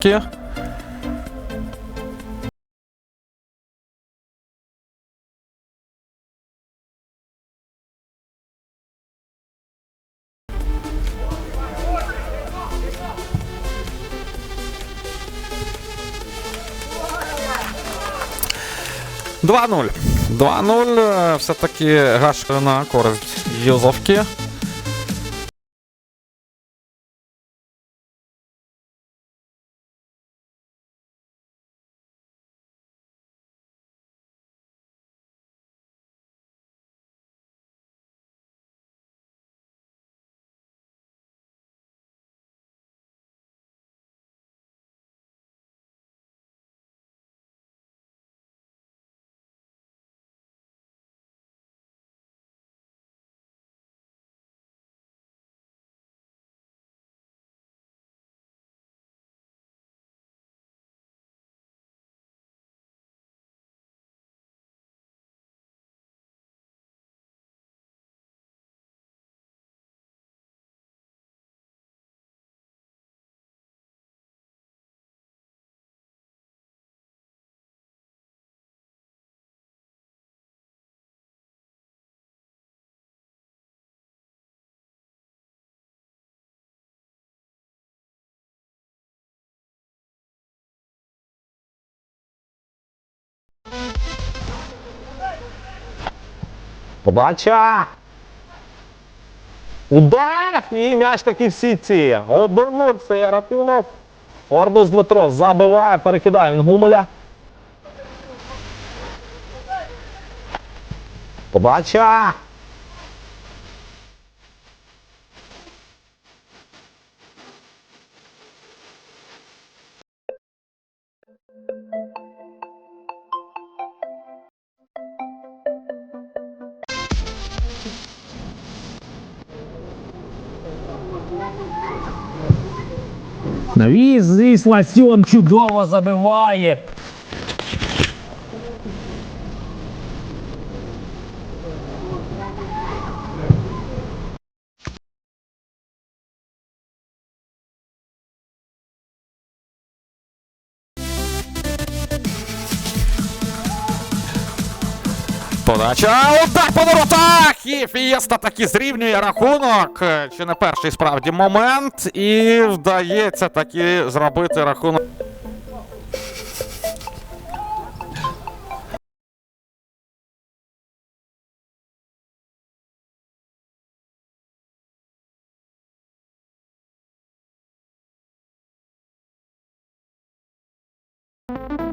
Ки. Два нуль. 2-0. е, Все-таки гашка на користь Юзовки. Подача! Удар! І м'яч таки в сітці. Обернувся Яропілов. Ордус Дмитро забиває, перекидає він Гумеля. Подача! Навіз, звісно, Сьон чудово забиває. Подача. Удар по воротах! І Фієста таки зрівнює рахунок. Чи не перший справді момент. І вдається таки зробити рахунок.